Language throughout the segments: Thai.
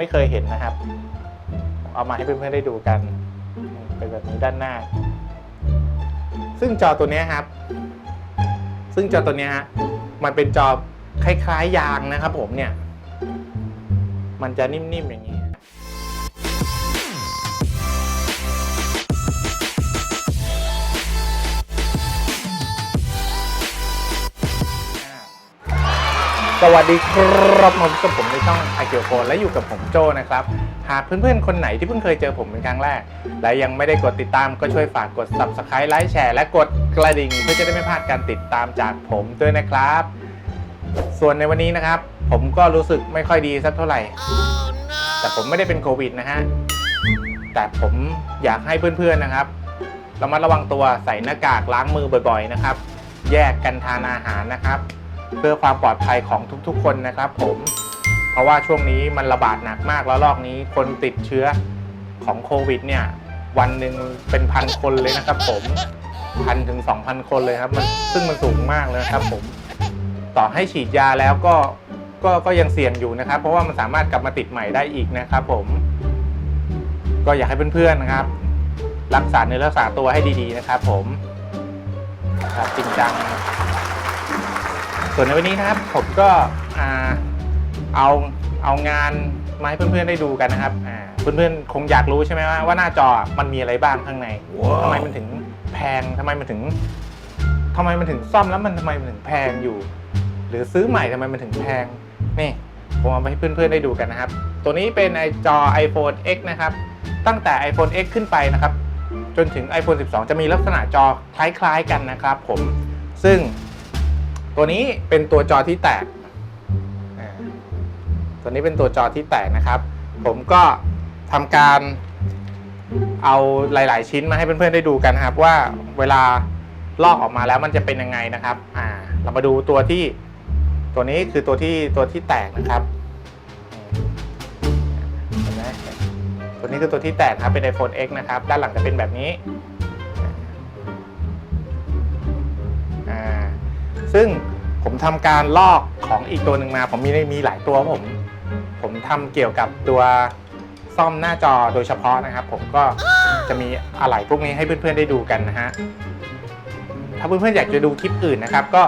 ไม่เคยเห็นนะครับ เอามาให้เพื่อนๆได้ดูกัน เป็นแบบนี้ด้านหน้า ซึ่งจอตัวนี้ครับ ซึ่งจอตัวนี้ฮะ มันเป็นจอคล้ายๆยางนะครับผมเนี่ย มันจะนิ่มๆอย่างนี้ วัสดีครับผมกับผมในช่องไอเกียวโฟนและอยู่กับผมโจนะครับ หากเพื่อนๆ คนไหนที่เพิ่งเคยเจอผมเป็นครั้งแรก และยังไม่ได้กดติดตามก็ช่วยฝากกด subscribe ไลค์แชร์และกดกระดิ่ง เพื่อจะได้ไม่พลาดการติดตามจากผมด้วยนะครับ ส่วนในวันนี้นะครับ ผมก็รู้สึกไม่ค่อยดีสักเท่าไหร่ แต่ผมไม่ได้เป็นโควิดนะฮะแต่ผมอยากให้เพื่อนๆนะครับเรามาระวังตัวใส่หน้ากากล้างมือบ่อย ๆนะครับ แยกกันทานอาหารนะครับ เพื่อความปลอดภัยของทุกๆ คนนะครับ ผมเพราะว่าช่วงนี้มันระบาดหนักมากแล้วรอบนี้คนติดเชื้อของโควิดเนี่ยวันหนึ่งเป็นพันคนเลยนะครับ ผมพันถึงสองพันคนเลยครับ มันซึ่งมันสูงมากเลยนะครับ ผมต่อให้ฉีดยาแล้วก็ก็ก็ยังเสี่ยงอยู่นะครับ เพราะว่ามันสามารถกลับมาติดใหม่ได้อีกนะครับ ผม ก็อยากให้เพื่อนๆนะครับ รักษาเนื้อรักษาตัวให้ดีๆนะครับ ผมครับจริงจัง ส่วนในวันนี้นะครับผมก็อ่าเอาเอางานมาให้เพื่อนๆได้ดูกันนะครับอ่าเพื่อนๆคงอยากรู้ใช่ไหมว่าว่าหน้าจอมันมีอะไรบ้างข้างในทำไมมันถึงแพงทำไมมันถึงทำไมมันถึงซ่อมแล้วมันทำไมมันถึงแพงอยู่ หรือซื้อใหม่ทำไมมันถึงแพงนี่ผมเอาไปให้เพื่อนๆได้ดูกันนะครับ ตัวนี้เป็นไอจอ iPhone X นะครับ ตั้งแต่ iPhone X ขึ้นไปนะครับ จนถึง iPhone 12 จะมีลักษณะจอคล้ายๆกันนะครับผม ซึ่ง ตัวนี้เป็นตัวจอที่แตกอ่าตัวนี้เป็นตัวจอที่แตกนะครับ ผมก็ทำการเอาหลาย ๆ ชิ้นมาให้เพื่อน ๆ ได้ดูกันครับ ว่าเวลาลอกออกมาแล้วมันจะเป็นยังไงนะครับ อ่า เรามาดูตัวที่ตัวนี้คือตัวที่ตัวที่แตกนะครับเห็นไหมตัวนี้คือตัวที่แตกครับเป็น iPhone X นะครับ ด้านหลังจะเป็นแบบนี้ ซึ่งผมทำการลอกของอีกตัวหนึ่งมา ผมมีมีหลายตัวผม ผมทำเกี่ยวกับตัวซ่อมหน้าจอโดยเฉพาะนะครับ ผมก็จะมีอะไหล่พวกนี้ให้เพื่อนๆได้ดูกันนะฮะ ถ้าเพื่อนๆอยากจะดูคลิปอื่นนะครับ ก็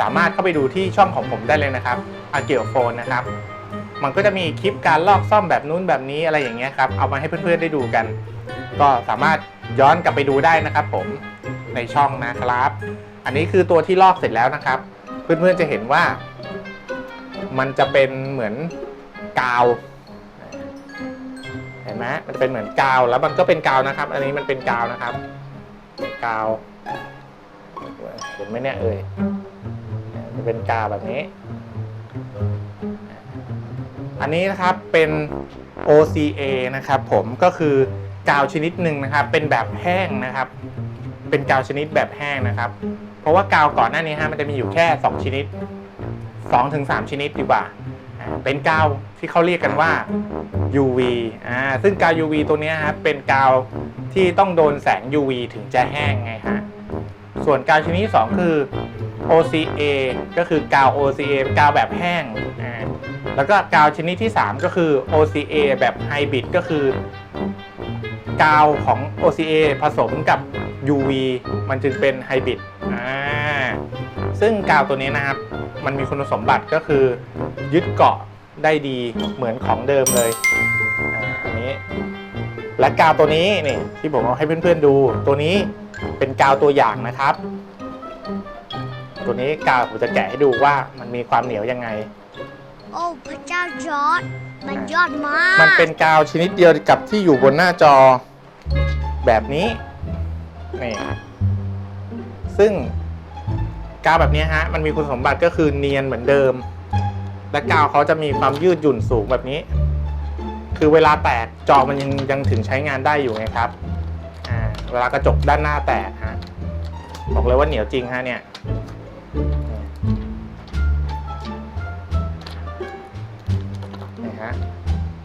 สามารถเข้าไปดูที่ช่องของผมได้เลยนะครับอาเกียวโฟนนะครับ มันก็จะมีคลิปการลอกซ่อมแบบนู้นแบบนี้อะไรอย่างเงี้ยครับ เอามาให้เพื่อนๆได้ดูกัน ก็สามารถย้อนกลับไปดูได้นะครับผมในช่องนะครับ อันนี้คือตัวที่ลอกเสร็จแล้วนะครับ เพื่อนๆจะเห็นว่า มันจะเป็นเหมือนกาวเห็นไหมมันจะเป็นเหมือนกาวแล้วมันก็เป็นกาวนะครับ อันนี้มันเป็นกาวนะครับ กาวเห็นไหมเนี่ยเอ่ยจะเป็นกาวแบบนี้ อันนี้นะครับเป็น OCA นะครับ ผมก็คือกาวชนิดหนึ่งนะครับ เป็นแบบแห้งนะครับ เป็นกาวชนิดแบบแห้งนะครับ เพราะว่ากาวก่อนหน้านี้ฮะมันจะมีอยู่แค่ 2 ชนิด2ถึง3ชนิดดีกว่าอ่า เป็นกาวที่เขาเรียกกันว่า UV อ่าซึ่งกาว UV ตัวเนี้ยฮะเป็นกาวที่ต้องโดนแสง UV ถึงจะแห้งไงฮะส่วนกาวชนิดที่สองคือ OCA ก็คือกาว OCA กาวแบบแห้งอ่าแล้วก็กาวชนิดที่ 3 ก็คือ OCA แบบไฮบริดก็คือกาวของ OCA ผสมกับ UV มันจึงเป็นไฮบริด ซึ่งกาวตัวนี้นะครับ มันมีคุณสมบัติก็คือ ยึดเกาะได้ดีเหมือนของเดิมเลยอ่าอันนี้ และกาวตัวนี้นี่ที่ผมเอาให้เพื่อนๆดู ตัวนี้เป็นกาวตัวอย่างนะครับ ตัวนี้กาวผมจะแกะให้ดูว่ามันมีความเหนียวยังไง โอ้พระเจ้าจอร์ดมันยอดมาก มันเป็นกาวชนิดเดียวกับที่อยู่บนหน้าจอแบบนี้นี่ซึ่ง กาวแบบนี้ฮะมันมีคุณสมบัติก็คือเนียนเหมือนเดิม และกาวเขาจะมีความยืดหยุ่นสูงแบบนี้ คือเวลาแตกจอมันยังยังถึงใช้งานได้อยู่ไงครับอ่าเวลากระจกด้านหน้าแตกฮะบอกเลยว่าเหนียวจริงฮะเนี่ยนี่ฮะ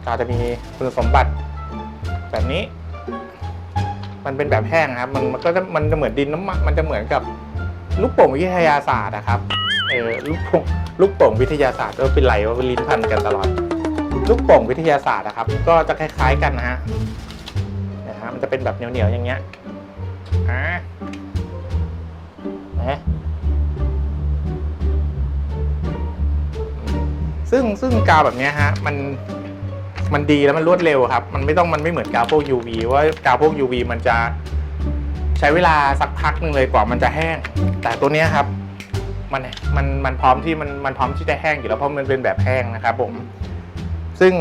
กาวจะมีคุณสมบัติแบบนี้ มันเป็นแบบแห้งครับ มันมันก็จะมันจะเหมือนดินน้ำมันมันจะเหมือนกับ ลูกโป่งวิทยาศาสตร์นะครับเออลูกโป่งลูกโป่งวิทยาศาสตร์ก็เป็นไหลว่าเป็นลิ้นพันกันตลอด ลูกโป่งวิทยาศาสตร์นะครับ ก็จะคล้าย ๆกันนะฮะนะฮะมันจะเป็นแบบเหนียวๆอย่างเงี้ยอ่านะซึ่งซึ่งกาวแบบเนี้ยฮะมันมันดีแล้วมันรวดเร็วครับ มันไม่ต้องมันไม่เหมือนกาวพวก UV ว่ากาวพวก UV มันจะ ใช้เวลาสักพักหนึ่งเลยกว่ามันจะแห้ง แต่ตัวเนี้ยครับมันมันมันพร้อมที่มันมันพร้อมที่จะแห้งอยู่แล้วเพราะมันเป็นแบบแห้งนะครับผม ซึ่ง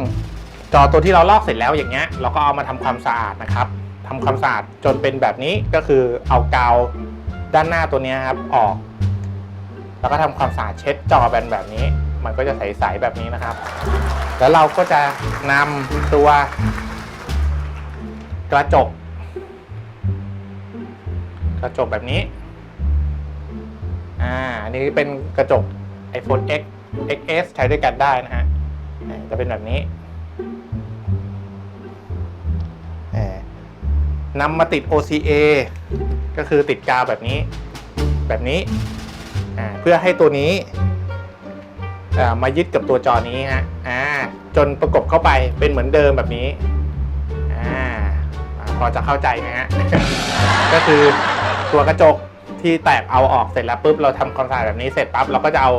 จอตัวที่เราลอกเสร็จแล้วอย่างเงี้ยเราก็เอามาทำความสะอาดนะครับทำความสะอาดจนเป็นแบบนี้ก็คือเอากาวด้านหน้าตัวนี้ครับออก แล้วก็ทำความสะอาดเช็ดจอแบนแบบนี้ มันก็จะใสๆแบบนี้นะครับ แล้วเราก็จะนำตัวกระจก กระจกแบบนี้ อ่า อันนี้เป็นกระจก iPhone X XS ใช้ด้วยกันได้นะฮะ จะเป็นแบบนี้อ่นำมาติด OCA ก็คือติดกาวแบบนี้ แบบนี้ เพื่อให้ตัวนี้อ่ามายึดกับตัวจอนี้ฮะอ่าจนประกบเข้าไปเป็นเหมือนเดิมแบบนี้ พอจะเข้าใจไหมฮะ ก็คือตัวกระจกที่แตกเอาออกเสร็จแล้วปุ๊บเราทำความสะอาดแบบนี้เสร็จปั๊บเราก็จะเอา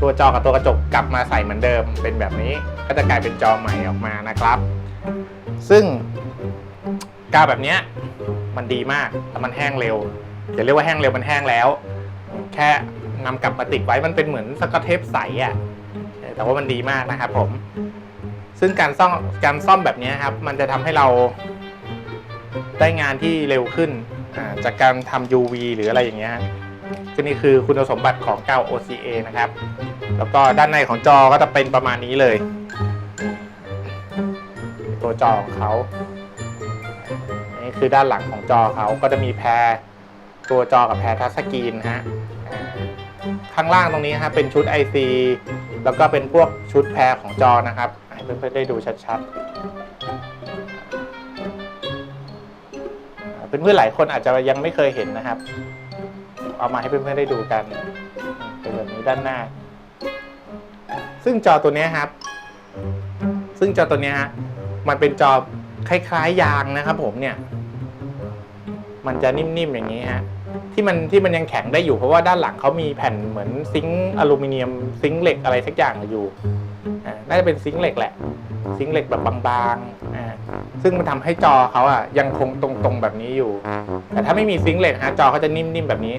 ตัวจอกับตัวกระจกกลับมาใส่เหมือนเดิมเป็นแบบนี้ ก็จะกลายเป็นจอใหม่ออกมานะครับ ซึ่งกาวแบบนี้มันดีมากแต่มันแห้งเร็วอย่าเรียกว่าแห้งเร็วมันแห้งแล้ว แค่นำกลับมาติดไว้มันเป็นเหมือนสกอตเทปใสอะ่ะแต่ว่ามันดีมากนะครับผม ซึ่งการซ่อมการซ่อมแบบนี้ครับ มันจะทำให้เรา ได้งานที่เร็วขึ้นจากการทำ UV หรืออะไรอย่างเงี้ยก็นี่คือคุณสมบัติของกาว OCA นะครับ แล้วก็ด้านในของจอก็จะเป็นประมาณนี้เลย ตัวจอของเขานี่คือด้านหลังของจอเขาก็จะมีแพรตัวจอกับแพรทัชสกรีนฮะข้างล่างตรงนี้ฮะเป็นชุด IC แล้วก็เป็นพวกชุดแพรของจอนะครับ ให้เพื่อนๆได้ดูชัดๆ เพื่อนๆหลายคนอาจจะยังไม่เคยเห็นนะครับ เอามาให้เพื่อนๆได้ดูกัน เป็นแบบนี้ด้านหน้า ซึ่งจอตัวนี้ครับ ซึ่งจอตัวนี้ฮะมันเป็นจอคล้ายๆยางนะครับ ผมเนี่ย มันจะนิ่มๆอย่างนี้ฮะที่มันที่มันยังแข็งได้อยู่เพราะว่าด้านหลังเขามีแผ่นเหมือนซิงค์อลูมิเนียมซิงค์เหล็กอะไรสักอย่างอยู่น่าจะเป็นซิงค์เหล็กแหละ ซิงค์เหล็กแบบบางๆอ่า ซึ่งมันทำให้จอเขาอะยังคงตรงๆแบบนี้อยู่ แต่ถ้าไม่มีซิงค์เล็กฮะจอเขาจะนิ่มๆแบบนี้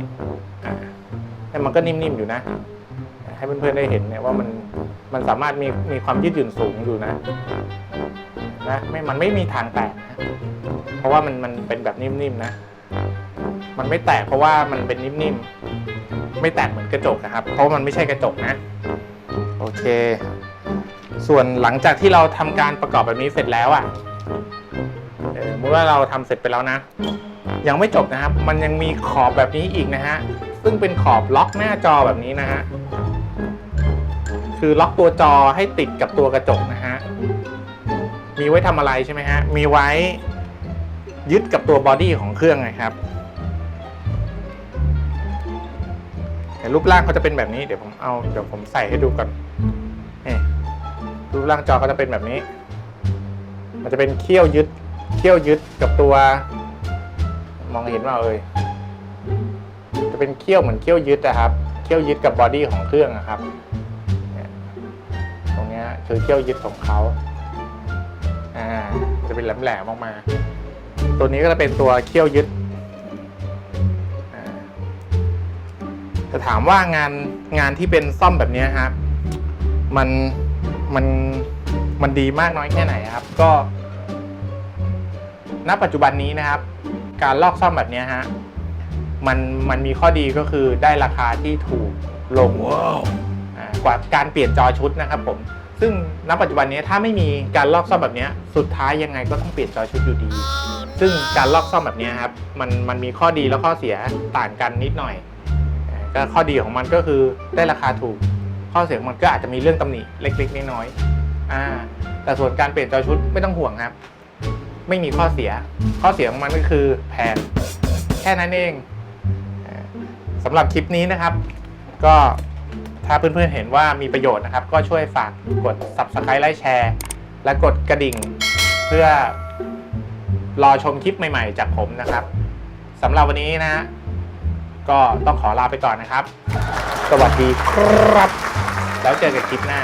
แต่มันก็นิ่มๆอยู่นะ ให้เพื่อนๆได้เห็นเนี่ยว่ามันมันสามารถมีมีความยืดหยุ่นสูงอยู่นะนะไม่มันไม่มีทางแตกนะเพราะว่ามันมันเป็นแบบนิ่มๆนะ มันไม่แตกเพราะว่ามันเป็นนิ่มๆไม่แตกเหมือนกระจกนะครับ เพราะมันไม่ใช่กระจกนะ โอเค ส่วนหลังจากที่เราทำการประกอบแบบนี้เสร็จแล้วอะ เออเมื่อว่าเราทำเสร็จไปแล้วนะ ยังไม่จบนะครับ มันยังมีขอบแบบนี้อีกนะฮะ ซึ่งเป็นขอบล็อกหน้าจอแบบนี้นะฮะ คือล็อกตัวจอให้ติดกับตัวกระจกนะฮะ มีไว้ทำอะไรใช่ไหมฮะ มีไว้ยึดกับตัวบอดี้ของเครื่องนะครับแต่รูปร่างเขาจะเป็นแบบนี้ เดี๋ยวผมเอา เดี๋ยวผมใส่ให้ดูก่อนนี่รูปร่างจอเขาจะเป็นแบบนี้ มันจะเป็นเขี้ยวยึด เขี้ยวยึดกับตัว มองเห็นว่าเอ่ยจะเป็นเขี้ยวเหมือนเขี้ยวยึดนะครับ เขี้ยวยึดกับบอดี้ของเครื่องนะครับเนี่ยตรงเนี้ยคือเขี้ยวยึดของเขาอ่าจะเป็นแหลมๆออกมา ตัวนี้ก็จะเป็นตัวเขี้ยวยึดอ่าจะถามว่างานงานที่เป็นซ่อมแบบนี้ครับ มันมัน มันดีมากน้อยแค่ไหนครับ ก็ ณ ปัจจุบันนี้นะครับ การลอกซ่อมแบบเนี้ยฮะ มันมันมีข้อดีก็คือได้ราคาที่ถูกลงอ่ากว่าการเปลี่ยนจอชุดนะครับผม ซึ่งณ ปัจจุบันนี้ถ้าไม่มีการลอกซ่อมแบบเนี้ยสุดท้ายยังไงก็ต้องเปลี่ยนจอชุดอยู่ดี ซึ่งการลอกซ่อมแบบเนี้ยครับ มันมันมีข้อดีและข้อเสียต่างกันนิดหน่อยอ่าก็ข้อดีของมันก็คือได้ราคาถูก ข้อเสียของมันก็อาจจะมีเรื่องตำหนิเล็กๆน้อยๆ อ่า แต่ส่วนการเปลี่ยนจอชุดไม่ต้องห่วงครับ ไม่มีข้อเสีย ข้อเสียของมันก็คือแพงแค่นั้นเองอ่าสำหรับคลิปนี้นะครับ ก็ถ้าเพื่อนๆเห็นว่ามีประโยชน์นะครับ ก็ช่วยฝากกด subscribe ไลค์แชร์ และกดกระดิ่ง เพื่อรอชมคลิปใหม่ๆ จากผมนะครับสำหรับวันนี้นะ ก็ต้องขอลาไปก่อนนะครับ สวัสดีครับ แล้วเจอกันคลิปหน้า